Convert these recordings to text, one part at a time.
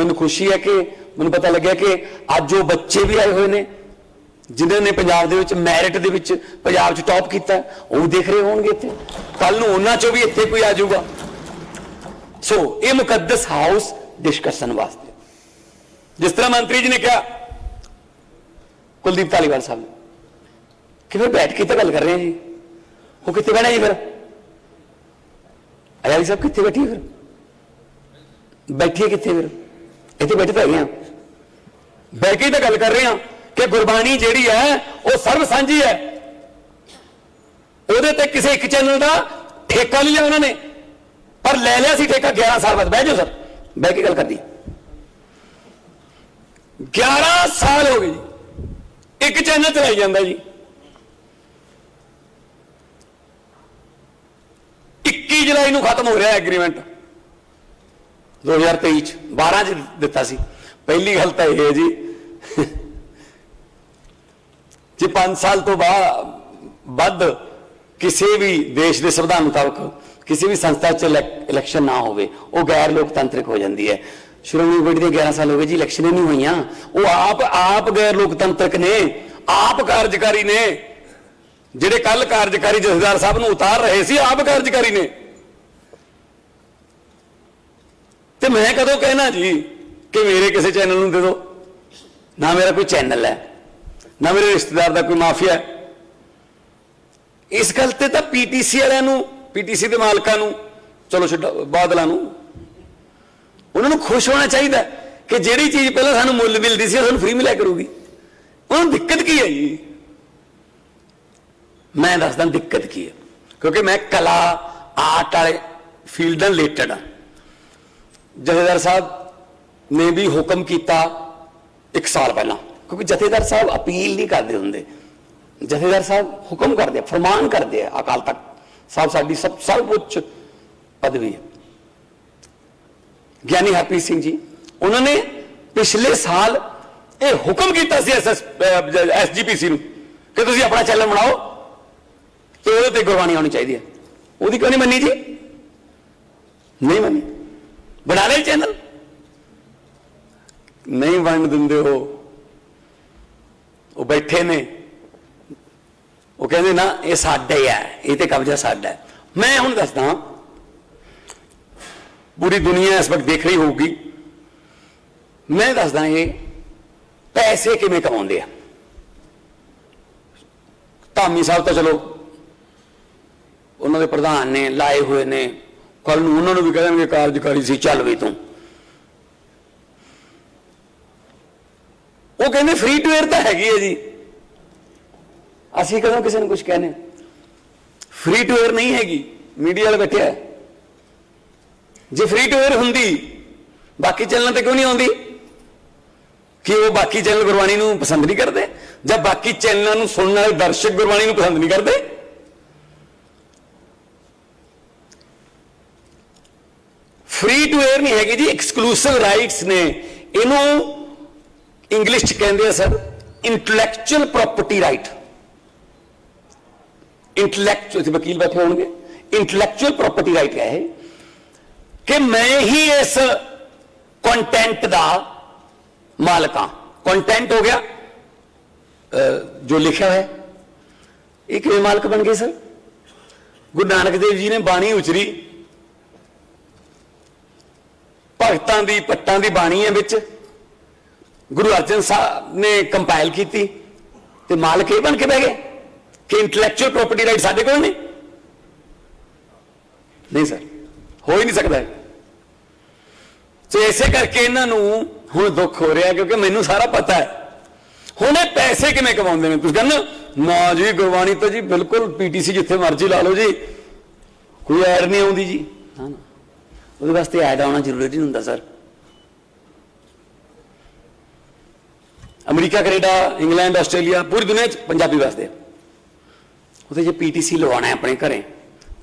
ਮੈਨੂੰ ਖੁਸ਼ੀ ਹੈ ਕਿ ਮੈਨੂੰ ਪਤਾ ਲੱਗਿਆ ਕਿ ਅੱਜ ਉਹ ਬੱਚੇ ਵੀ ਆਏ ਹੋਏ ਨੇ, ਜਿਨ੍ਹਾਂ ਨੇ ਪੰਜਾਬ ਦੇ ਵਿੱਚ ਮੈਰਿਟ ਦੇ ਵਿੱਚ ਪੰਜਾਬ 'ਚ ਟੌਪ ਕੀਤਾ ਉਹ ਵੀ ਦੇਖ ਰਹੇ ਹੋਣਗੇ ਇੱਥੇ। ਕੱਲ ਨੂੰ ਉਹਨਾਂ 'ਚੋਂ ਵੀ ਇੱਥੇ ਕੋਈ ਆ ਜਾਊਗਾ। ਸੋ ਇਹ ਮੁਕੱਦਸ ਹਾਊਸ ਡਿਸਕਸ਼ਨ ਵਾਸਤੇ। ਜਿਸ ਤਰ੍ਹਾਂ ਮੰਤਰੀ ਜੀ ਨੇ ਕਿਹਾ, ਕੁਲਦੀਪ ਧਾਲੀਵਾਲ ਸਾਹਿਬ ਨੇ, ਕਿ ਫਿਰ ਬੈਠ ਕੇ ਤਾਂ ਗੱਲ ਕਰ ਰਹੇ ਹਾਂ ਜੀ। ਉਹ ਕਿੱਥੇ ਬਹਿਣਾ ਜੀ ਫਿਰ? ਅਯਾਲੀ ਸਾਹਿਬ ਕਿੱਥੇ ਬੈਠੀ ਫਿਰ? ਬੈਠੀਏ ਕਿੱਥੇ ਫਿਰ? ਇੱਥੇ ਬੈਠੇ ਤਾਂ ਹੈਗੇ ਆ। ਬਹਿ ਕੇ ਤਾਂ ਗੱਲ ਕਰ ਰਹੇ ਆ ਕਿ ਗੁਰਬਾਣੀ ਜਿਹੜੀ ਹੈ, ਉਹ ਸਰਬ ਸਾਂਝੀ ਹੈ। ਉਹਦੇ ਤੇ ਕਿਸੇ ਇੱਕ ਚੈਨਲ ਦਾ ਠੇਕਾ ਨਹੀਂ ਲਿਆ ਉਹਨਾਂ ਨੇ। ਪਰ ਲੈ ਲਿਆ ਸੀ ਠੇਕਾ 11 ਸਾਲ ਬਾਅਦ। ਬਹਿ ਜਾਓ ਸਰ। ਬਹਿ ਕੇ ਗੱਲ ਕਰਦੀ 11 ਸਾਲ ਹੋ ਗਏ ਜੀ। ਇੱਕ ਚੈਨਲ ਚਲਾਈ ਜਾਂਦਾ ਜੀ। 21 ਜੁਲਾਈ ਨੂੰ ਖਤਮ ਹੋ ਰਿਹਾ ਐਗਰੀਮੈਂਟ 2023 ਚ 12 ਚ ਦਿੱਤਾ ਸੀ। ਪਹਿਲੀ ਗੱਲ ਤਾਂ ਇਹ ਹੈ ਜੀ, ਜੇ 5 ਸਾਲ ਤੋਂ ਬਾਅਦ ਵੱਧ ਕਿਸੇ ਵੀ ਦੇਸ਼ ਦੇ ਸੰਵਿਧਾਨ ਮੁਤਾਬਕ ਕਿਸੇ ਵੀ ਸੰਸਥਾ ਚ ਇਲੈਕ- ਇਲੈਕਸ਼ਨ ਨਾ ਹੋਵੇ, ਉਹ ਗੈਰ ਲੋਕਤੰਤਰਿਕ ਹੋ ਜਾਂਦੀ ਹੈ। ਸ਼੍ਰੋਮਣੀ ਕਮੇਟੀ ਦੇ 11 ਸਾਲ ਹੋ ਗਏ ਜੀ ਇਲੈਕਸ਼ਨ ਨਹੀਂ ਹੋਈਆਂ। ਉਹ ਆਪ ਆਪ ਗੈਰ ਲੋਕਤੰਤਰਿਕ ਨੇ, ਆਪ ਕਾਰਜਕਾਰੀ ਨੇ, ਜਿਹੜੇ ਕੱਲ ਕਾਰਜਕਾਰੀ ਜਥੇਦਾਰ ਸਾਹਿਬ ਨੂੰ ਉਤਾਰ ਰਹੇ ਸੀ, ਆਪ ਕਾਰਜਕਾਰੀ ਨੇ। ਤੇ ਮੈਂ ਕਦੋਂ ਕਹਿਣਾ ਜੀ ਕਿ ਮੇਰੇ ਕਿਸੇ ਚੈਨਲ ਨੂੰ ਦੇ ਦਿਓ? ਨਾ ਮੇਰਾ ਕੋਈ ਚੈਨਲ ਹੈ, ਨਾ ਮੇਰੇ ਰਿਸ਼ਤੇਦਾਰ ਦਾ ਕੋਈ ਮਾਫੀਆ ਹੈ। ਇਸ ਗੱਲ ਤੇ ਤਾਂ ਪੀਟੀਸੀ ਵਾਲਿਆਂ ਨੂੰ, ਪੀਟੀਸੀ ਦੇ ਮਾਲਕਾਂ ਨੂੰ, ਚਲੋ ਛੱਡੋ, ਬਾਦਲਾਂ ਨੂੰ, ਉਹਨਾਂ ਨੂੰ ਖੁਸ਼ ਹੋਣਾ ਚਾਹੀਦਾ ਕਿ ਜਿਹੜੀ ਚੀਜ਼ ਪਹਿਲਾਂ ਸਾਨੂੰ ਮੁੱਲ ਮਿਲਦੀ ਸੀ ਸਾਨੂੰ ਫ੍ਰੀ ਮਿਲਿਆ ਕਰੂਗੀ। ਉਹਨਾਂ ਨੂੰ ਦਿੱਕਤ ਕੀ ਹੈ ਜੀ? ਮੈਂ ਦੱਸਦਾ ਦਿੱਕਤ ਕੀ ਹੈ, ਕਿਉਂਕਿ ਮੈਂ ਕਲਾ ਆਰਟ ਵਾਲੇ ਫੀਲਡ ਨਾਲ ਰਿਲੇਟਡ ਹਾਂ। ਜਥੇਦਾਰ ਸਾਹਿਬ ਨੇ ਵੀ ਹੁਕਮ ਕੀਤਾ ਇੱਕ ਸਾਲ ਪਹਿਲਾਂ, ਕਿਉਂਕਿ ਜਥੇਦਾਰ ਸਾਹਿਬ ਅਪੀਲ ਨਹੀਂ ਕਰਦੇ ਹੁੰਦੇ। ਜਥੇਦਾਰ ਸਾਹਿਬ ਹੁਕਮ ਕਰਦੇ ਆ, ਫਰਮਾਨ ਕਰਦੇ ਆ ਅਕਾਲ ਤਖਤ ਸਾਹਿਬ ਸਾਡੀ ਸਭ ਸਰਵਉੱਚ ਪਦਵੀ ਹੈ। ਗਿਆਨੀ ਹਰਪ੍ਰੀਤ ਸਿੰਘ ਜੀ, ਉਹਨਾਂ ਨੇ ਪਿਛਲੇ ਸਾਲ ਇਹ ਹੁਕਮ ਕੀਤਾ ਸੀ ਐਸਐਸ ਐਸਜੀਪੀਸੀ ਨੂੰ ਕਿ ਤੁਸੀਂ ਆਪਣਾ ਚੈਨਲ ਬਣਾਓ ਤੇ ਉਹਦੇ ਤੇ ਗੁਰਬਾਣੀ ਆਉਣੀ ਚਾਹੀਦੀ ਹੈ। ਉਹਦੀ ਕਿਉਂ ਨਹੀਂ ਮੰਨੀ ਜੀ? ਨਹੀਂ ਮੰਨੀ। ਬਣਾ ਲੈ ਚੈਨਲ। ਨਹੀਂ ਬਣ ਦਿੰਦੇ ਹੋ ਉਹ ਬੈਠੇ ਨੇ। ਉਹ ਕਹਿੰਦੇ ਨਾ ਇਹ ਸਾਡਾ ਹੀ ਹੈ ਇਹ ਤੇ ਕਬਜ਼ਾ ਸਾਡਾ ਹੈ। ਮੈਂ ਹੁਣ ਦੱਸਦਾ ਪੂਰੀ ਦੁਨੀਆ ਇਸ ਵਕਤ ਦੇਖ ਰਹੀ ਹੋਊਗੀ। ਮੈਂ ਦੱਸਦਾ ਇਹ ਪੈਸੇ ਕਿਵੇਂ ਕਮਾਉਂਦੇ ਆ? ਧਾਮੀ ਸਾਹਿਬ ਤਾਂ ਚਲੋ ਉਹਨਾਂ ਦੇ ਪ੍ਰਧਾਨ ਨੇ ਲਾਏ ਹੋਏ ਨੇ। ਕੱਲ ਨੂੰ ਉਹਨਾਂ ਨੂੰ ਵੀ ਕਹਿਣਗੇ ਕਾਰਜਕਾਰੀ ਸੀ, ਚੱਲ ਵੀ ਤੂੰ। ਉਹ ਕਹਿੰਦੇ ਫ੍ਰੀ ਟੂ 에ਅਰ ਤਾਂ ਹੈਗੀ ਹੈ ਜੀ। ਅਸੀਂ ਕਦੋਂ ਕਿਸੇ ਨੂੰ ਕੁਝ ਕਹਿੰਦੇ? ਫ੍ਰੀ ਟੂ 에ਅਰ ਨਹੀਂ ਹੈਗੀ। ਮੀਡੀਆ ਵਾਲੇ ਬੈਠਿਆ ਜੇ ਫ੍ਰੀ ਟੂ 에ਅਰ ਹੁੰਦੀ, ਬਾਕੀ ਚੈਨਲਾਂ ਤੇ ਕਿਉਂ ਨਹੀਂ ਆਉਂਦੀ? ਕਿ ਉਹ ਬਾਕੀ ਚੈਨਲ ਗੁਰਬਾਣੀ ਨੂੰ ਪਸੰਦ ਨਹੀਂ ਕਰਦੇ? ਜਾਂ ਬਾਕੀ ਚੈਨਲਾਂ ਨੂੰ ਸੁਣਨ ਵਾਲੇ ਦਰਸ਼ਕ ਗੁਰਬਾਣੀ ਨੂੰ ਪਸੰਦ ਨਹੀਂ ਕਰਦੇ? ਫ੍ਰੀ ਟੂ 에ਅਰ ਨਹੀਂ ਹੈਗੀ ਜੀ ਐਕਸਕਲੂਸਿਵ ਰਾਈਟਸ ਨੇ। ਇਹਨੂੰ ਇੰਗਲਿਸ਼ ਚ ਕਹਿੰਦੇ ਆ sir intellectual property right intellectual ਤੇ ਵਕੀਲ ਬੈਠੇ ਹੋਣਗੇ। ਇੰਟੈਲੈਕਚੁਅਲ ਪ੍ਰਾਪਰਟੀ ਰਾਈਟ ਹੈ ਕਿ ਮੈਂ ਹੀ ਇਸ ਕੰਟੈਂਟ ਦਾ ਮਾਲਕ ਹਾਂ। ਕੰਟੈਂਟ ਹੋ ਗਿਆ। ਜੋ ਲਿਖਿਆ ਹੈ ਇਹ ਕਿਵੇਂ ਮਾਲਕ ਬਣ ਗਏ ਸਰ? ਗੁਰੂ ਨਾਨਕ ਦੇਵ ਜੀ ਨੇ ਬਾਣੀ ਉਚਰੀ। ਭਗਤਾਂ ਦੀ ਪੱਟਾਂ ਦੀ ਬਾਣੀ ਹੈ ਵਿੱਚ। ਗੁਰੂ ਅਰਜਨ ਸਾਹਿਬ ਨੇ ਕੰਪਾਈਲ ਕੀਤੀ ਤੇ ਮਾਲਕ ਇਹ ਬਣ ਕੇ ਬਹਿ ਗਏ ਕਿ ਇੰਟੈਲੈਕਚੁਅਲ ਪ੍ਰਾਪਰਟੀ ਰਾਈਟ ਸਾਡੇ ਕੋਲ ਨਹੀਂ। ਨਹੀਂ ਸਰ, ਹੋ ਹੀ ਨਹੀਂ ਸਕਦਾ। ਤੇ ਇਸੇ ਕਰਕੇ ਇਹਨਾਂ ਨੂੰ ਹੁਣ ਦੁੱਖ ਹੋ ਰਿਹਾ ਕਿਉਂਕਿ ਮੈਨੂੰ ਸਾਰਾ ਪਤਾ ਹੈ। ਹੁਣ ਇਹ ਪੈਸੇ ਕਿਵੇਂ ਕਮਾਉਂਦੇ ਨੇ? ਤੁਸੀਂ ਕਹਿੰਦੇ ਨਾ ਜੀ, ਗੁਰਬਾਣੀ ਤਾਂ ਜੀ ਬਿਲਕੁਲ ਪੀਟੀਸੀ ਜਿੱਥੇ ਮਰਜ਼ੀ ਲਾ ਲਓ ਜੀ। ਕੋਈ ਐਡ ਨਹੀਂ ਆਉਂਦੀ ਜੀ। ਹਾਂ ਨਾ। ਉਹਦੇ ਵਾਸਤੇ ਐਡ ਆਉਣਾ ਜ਼ਰੂਰੀ ਨਹੀਂ ਹੁੰਦਾ sir America, Canada, England, Australia, ਪੂਰੀ ਦੁਨੀਆ 'ਚ ਪੰਜਾਬੀ ਵਸਦੇ ਉਹਦੇ ਜੇ ਪੀਟੀਸੀ ਲਵਾਉਣਾ ਹੈ ਆਪਣੇ ਘਰੇ,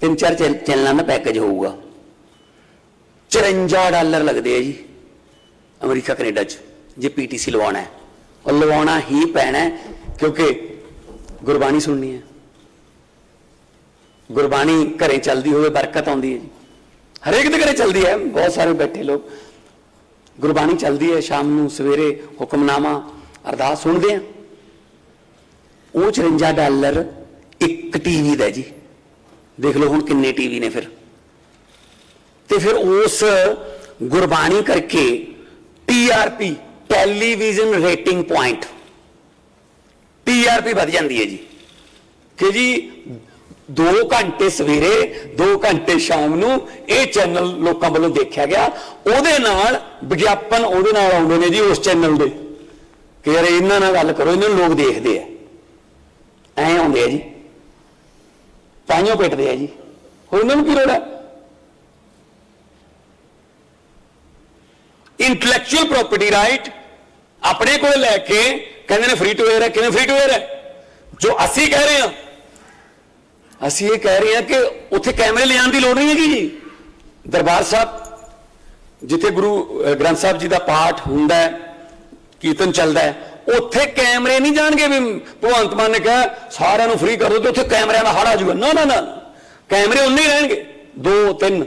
ਤਿੰਨ ਚਾਰ ਚੈਨ- ਚੈਨਲਾਂ ਦਾ ਪੈਕੇਜ ਹੋਊਗਾ। 54 ਡਾਲਰ ਲੱਗਦੇ ਆ ਜੀ, ਅਮਰੀਕਾ, ਕੈਨੇਡਾ 'ਚ, ਜੇ ਪੀਟੀਸੀ ਲਵਾਉਣਾ ਹੈ। ਉਹ ਲਵਾਉਣਾ ਹੀ ਪੈਣਾ ਕਿਉਂਕਿ ਗੁਰਬਾਣੀ ਸੁਣਨੀ ਹੈ। ਗੁਰਬਾਣੀ ਘਰੇ ਚੱਲਦੀ ਹੋਵੇ, ਬਰਕਤ ਆਉਂਦੀ ਹੈ ਜੀ। ਹਰੇਕ ਦੇ ਘਰੇ ਚੱਲਦੀ ਹੈ। ਬਹੁਤ ਸਾਰੇ ਬੈਠੇ ਲੋਕ। ਗੁਰਬਾਣੀ ਚੱਲਦੀ ਹੈ, ਸ਼ਾਮ ਨੂੰ ਸਵੇਰੇ ਹੁਕਮਨਾਮਾ ਅਰਦਾਸ ਸੁਣਦੇ ਆ। ਉਹ 54 ਡਾਲਰ ਇੱਕ ਟੀਵੀ ਦਾ ਜੀ। ਦੇਖ ਲਓ ਹੁਣ ਕਿੰਨੇ ਟੀਵੀ ਨੇ ਫਿਰ। ਤੇ ਫਿਰ ਉਸ ਗੁਰਬਾਣੀ ਕਰਕੇ TRP television rating point TRP ਵਧ ਜਾਂਦੀ ਹੈ ਜੀ। ਕਿ ਜੀ 2 ਘੰਟੇ ਸਵੇਰੇ 2 ਘੰਟੇ ਸ਼ਾਮ ਨੂੰ ਇਹ ਚੈਨਲ ਲੋਕਾਂ ਵੱਲੋਂ ਦੇਖਿਆ ਗਿਆ। ਉਹਦੇ ਨਾਲ ਵਿਗਿਆਪਨ ਉਹਦੇ ਨਾਲ ਆਉਂਦੇ ਨੇ ਜੀ ਉਸ ਚੈਨਲ ਦੇ। ਕਿ ਯਾਰ ਇਹਨਾਂ ਨਾਲ ਗੱਲ ਕਰੋ, ਇਹਨਾਂ ਨੂੰ ਲੋਕ ਦੇਖਦੇ ਆ। ਐਂ ਆਉਂਦੇ ਆ ਜੀ। ਤਾਈਓ ਪਿੱਟਦੇ ਆ ਜੀ। ਹੋਰ ਉਹਨਾਂ ਨੂੰ ਕੀ ਲੋੜ ਹੈ ਇੰਟੈਲੈਕਚੁਅਲ ਪ੍ਰਾਪਰਟੀ ਰਾਈਟ ਆਪਣੇ ਕੋਲ ਲੈ ਕੇ ਕਹਿੰਦੇ ਨੇ ਫ੍ਰੀ ਟੂ 에ਅਰ ਹੈ, ਕਿਵੇਂ ਫ੍ਰੀ ਟੂ 에ਅਰ ਹੈ? ਜੋ ਅਸੀਂ ਕਹਿ ਰਹੇ ਹਾਂ ਅਸੀਂ ਇਹ ਕਹਿ ਰਹੇ ਹਾਂ ਕਿ ਉੱਥੇ ਕੈਮਰੇ ਲਿਆਉਣ ਦੀ ਲੋੜ ਨਹੀਂ ਹੈਗੀ ਜੀ। ਦਰਬਾਰ ਸਾਹਿਬ, ਜਿੱਥੇ ਗੁਰੂ ਗ੍ਰੰਥ ਸਾਹਿਬ ਜੀ ਦਾ ਪਾਠ ਹੁੰਦਾ ਹੈ, ਕੀਰਤਨ ਚੱਲਦਾ ਹੈ, ਉੱਥੇ ਕੈਮਰੇ ਨਹੀਂ ਜਾਣਗੇ ਵੀ ਭਗਵੰਤ ਮਾਨ ਨੇ ਕਿਹਾ, ਸਾਰਿਆਂ ਨੂੰ ਫ੍ਰੀ ਕਰ ਦਿਓ ਤੇ ਉੱਥੇ ਕੈਮਰਿਆਂ ਦਾ ਹੜ ਆ ਜੂਗਾ ਨਾ ਨਾ ਨਾ। ਕੈਮਰੇ ਉਨੇ ਹੀ ਰਹਿਣਗੇ। ਦੋ, ਤਿੰਨ।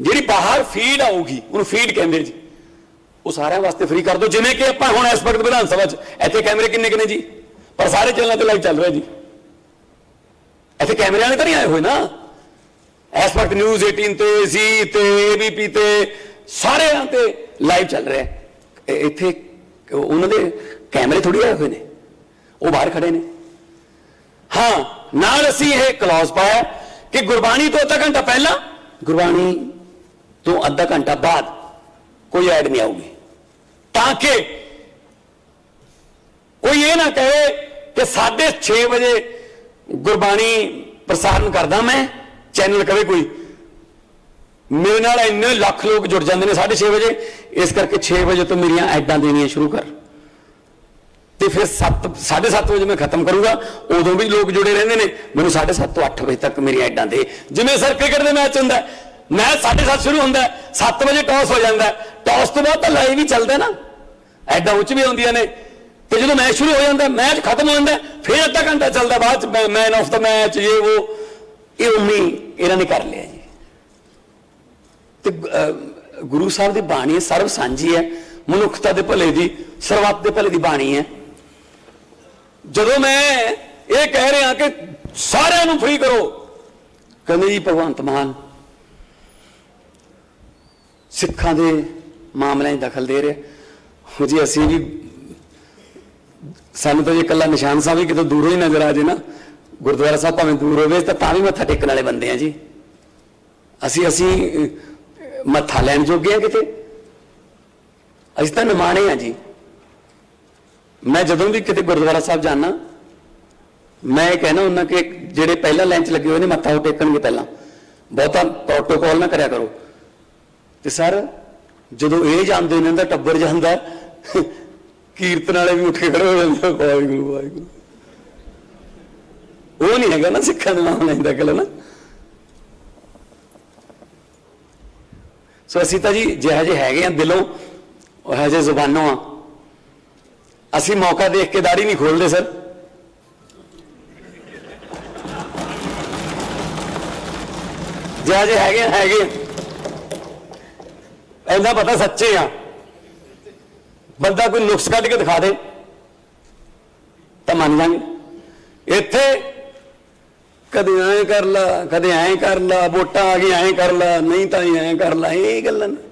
ਜਿਹੜੀ ਬਾਹਰ ਫੀਡ ਆਊਗੀ, ਉਹਨੂੰ ਫੀਡ ਕਹਿੰਦੇ ਜੀ। ਉਹ ਸਾਰਿਆਂ ਵਾਸਤੇ ਫ੍ਰੀ ਕਰ ਦਿਓ। ਜਿਵੇਂ ਕਿ ਆਪਾਂ ਹੁਣ ਇਸ ਵਕਤ ਵਿਧਾਨ ਸਭਾ 'ਚ, ਇੱਥੇ ਕੈਮਰੇ ਕਿੰਨੇ ਕਿੰਨੇ ਜੀ? ਪਰ ਸਾਰੇ ਚੈਨਲਾਂ ਤੇ ਲਾਈਵ ਚੱਲ ਰਿਹਾ ਜੀ। ਇੱਥੇ ਕੈਮਰੇ ਵਾਲੇ ਤਾਂ ਨਹੀਂ ਆਏ ਹੋਏ ਨਾ। ਇਸ ਵਕਤ ਨਿਊਜ਼ 18 ਤੇ ਜ਼ੀ ਤੇ ਏਬੀਪੀ ਤੇ, ਸਾਰਿਆਂ ਤੇ ਲਾਈਵ ਚੱਲ ਰਿਹਾ ਇੱਥੇ ਉਹਨਾਂ ਦੇ ਕੈਮਰੇ ਥੋੜੀ ਆਏ ਹੋਏ ਨੇ। ਉਹ ਬਾਹਰ ਖੜੇ ਨੇ। ਹਾਂ, ਨਾਲ ਅਸੀਂ ਇਹ ਕਲੌਜ਼ ਪਾਇਆ ਕਿ ਗੁਰਬਾਣੀ ਤੋਂ ਅੱਧਾ ਘੰਟਾ ਪਹਿਲਾਂ, ਗੁਰਬਾਣੀ ਤੋਂ ਅੱਧਾ ਘੰਟਾ ਬਾਅਦ ਕੋਈ ਐਡ ਨਹੀਂ ਆਊਗੀ। ਤਾਂ ਕਿ ਕੋਈ ਇਹ ਨਾ ਕਹੇ ਕਿ 6:30 ਵਜੇ ਗੁਰਬਾਣੀ ਪ੍ਰਸਾਰਣ ਕਰਦਾ ਮੈਂ, ਚੈਨਲ ਕਵੇ ਕੋਈ। ਮੇਰੇ ਨਾਲ ਇੰਨੇ ਲੱਖ ਲੋਕ ਜੁੜ ਜਾਂਦੇ ਨੇ 6:30 ਵਜੇ। ਇਸ ਕਰਕੇ 6 ਵਜੇ ਤੋਂ ਮੇਰੀਆਂ ਐਡਾਂ ਦੇਣੀਆਂ ਸ਼ੁਰੂ ਕਰ। ਤੇ ਫਿਰ 7 7:30 ਵਜੇ ਮੈਂ ਖਤਮ ਕਰੂੰਗਾ। ਉਦੋਂ ਵੀ ਲੋਕ ਜੁੜੇ ਰਹਿੰਦੇ ਨੇ। ਮੈਨੂੰ 7:30 ਤੋਂ 8 ਵਜੇ ਤੱਕ ਮੇਰੀਆਂ ਐਡਾਂ ਦੇ। ਜਿਵੇਂ ਸਰ ਕ੍ਰਿਕਟ ਦੇ ਮੈਚ ਹੁੰਦਾ ਮੈਚ 7:30 ਸ਼ੁਰੂ ਹੁੰਦਾ 7 ਵਜੇ ਟਾਸ ਹੋ ਜਾਂਦਾ ਟਾਸ ਤੋਂ ਬਾਅਦ ਤਾਂ ਲਾਈਵ ਹੀ ਚੱਲਦਾ ਨਾ। ਐਡਾਂ ਉੱਚ ਵੀ ਆਉਂਦੀਆਂ ਨੇ। ਤੇ ਜਦੋਂ ਮੈਚ ਸ਼ੁਰੂ ਹੋ ਜਾਂਦਾ, ਮੈਚ ਖਤਮ ਹੋ ਜਾਂਦਾ, ਫਿਰ ਅੱਧਾ ਘੰਟਾ ਚੱਲਦਾ, ਬਾਅਦ ਚ ਮੈਨ ਆਫ ਦਾ ਮੈਚ ਇਹ ਉਹ, ਇਹ ਉਮੀ ਇਹਨਾਂ ਨੇ ਕਰ ਲਿਆ ਜੀ। ਤੇ ਗੁਰੂ ਸਾਹਿਬ ਦੀ ਬਾਣੀ ਸਰਬ ਸਾਂਝੀ ਹੈ, ਮਨੁੱਖਤਾ ਦੇ ਭਲੇ ਦੀ, ਸਰਬੱਤ ਦੇ ਭਲੇ ਦੀ ਬਾਣੀ ਹੈ। ਜਦੋਂ ਮੈਂ ਇਹ ਕਹਿ ਰਿਹਾ ਕਿ ਸਾਰਿਆਂ ਨੂੰ ਫ੍ਰੀ ਕਰੋ, ਕਹਿੰਦੇ ਜੀ ਭਗਵੰਤ ਮਾਨ, ਸਿੱਖਾਂ ਦੇ ਮਾਮਲਿਆਂ 'ਚ ਦਖਲ ਦੇ ਰਿਹਾ। ਜੀ ਅਸੀਂ ਵੀ ਸਾਨੂੰ ਤਾਂ ਜੇ ਇਕੱਲਾ ਨਿਸ਼ਾਨ ਸਾਹਿਬ ਵੀ ਕਿਤੇ ਦੂਰੋਂ ਹੀ ਨਜ਼ਰ ਆ ਜੇ ਨਾ, ਗੁਰਦੁਆਰਾ ਸਾਹਿਬ ਭਾਵੇਂ ਦੂਰ ਹੋਵੇ, ਤਾਂ ਤਾਂ ਵੀ ਮੱਥਾ ਟੇਕਣ ਵਾਲੇ ਬੰਦੇ ਆ ਜੀ। ਅਸੀਂ ਅਸੀਂ ਮੱਥਾ ਲੈਣ ਜੋਗੇ ਆ ਕਿਤੇ? ਅਸੀਂ ਤਾਂ ਨਿਮਾਣੇ ਆ ਜੀ। ਮੈਂ ਜਦੋਂ ਵੀ ਕਿਤੇ ਗੁਰਦੁਆਰਾ ਸਾਹਿਬ ਜਾਣਾ ਮੈਂ ਇਹ ਕਹਿਣਾ ਹੁੰਦਾ ਕਿ ਜਿਹੜੇ ਪਹਿਲਾਂ ਲਾਈਨ 'ਚ ਲੱਗੇ ਹੋਏ ਨੇ, ਮੱਥਾ ਟੇਕਣਗੇ ਪਹਿਲਾਂ। ਬਹੁਤਾ ਪ੍ਰੋਟੋਕੋਲ ਨਾ ਕਰਿਆ ਕਰੋ। ਤੇ ਸਰ, ਜਦੋਂ ਇਹ ਜਾਂਦੇ ਨੇ ਤਾਂ ਟੱਬਰ ਜਾਂਦਾ ਕੀਰਤਨ ਵਾਲੇ ਵੀ ਉੱਠ ਕੇ ਖੜੇ ਹੋ ਜਾਂਦੇ ਵਾਹਿਗੁਰੂ ਵਾਹਿਗੁਰੂ। ਉਹ ਨਹੀਂ ਹੈਗਾ ਨਾ ਸਿੱਖਾਂ ਦੇ ਨਾਮ ਲੈਂਦਾ ਗੱਲ ਨਾ। ਸੋ ਅਸੀਂ ਤਾਂ ਜੀ ਜਿਹੇ ਜਿਹੇ ਹੈਗੇ ਆ ਦਿਲੋਂ ਉਹ ਜਿਹੇ ਜ਼ੁਬਾਨੋਂ ਆ। ਅਸੀਂ ਮੌਕਾ ਦੇਖ ਕੇ ਦਾੜੀ ਨਹੀਂ ਖੋਲਦੇ ਸਰ। ਜਿਹੇ ਜਿਹੇ ਹੈਗੇ ਆ, ਹੈਗੇ ਆ। ਇੰਨਾ ਪਤਾ ਸੱਚੇ ਆ। ਬੰਦਾ ਕੋਈ ਨੁਕਸ ਕੱਢ ਕੇ ਦਿਖਾ ਦੇ, ਤਾਂ ਮੰਨ ਜਾਾਂਗੇ ਇੱਥੇ ਕਦੇ ਐਂ ਕਰ ਲਾ, ਕਦੇ ਐਂ ਕਰ ਲਾ, ਵੋਟਾਂ ਆ ਗਈ ਐਂ ਕਰ ਲਾ, ਨਹੀਂ ਤਾਂ ਐਂ ਕਰ ਲਾ, ਇਹ ਗੱਲਾਂ ਨੇ।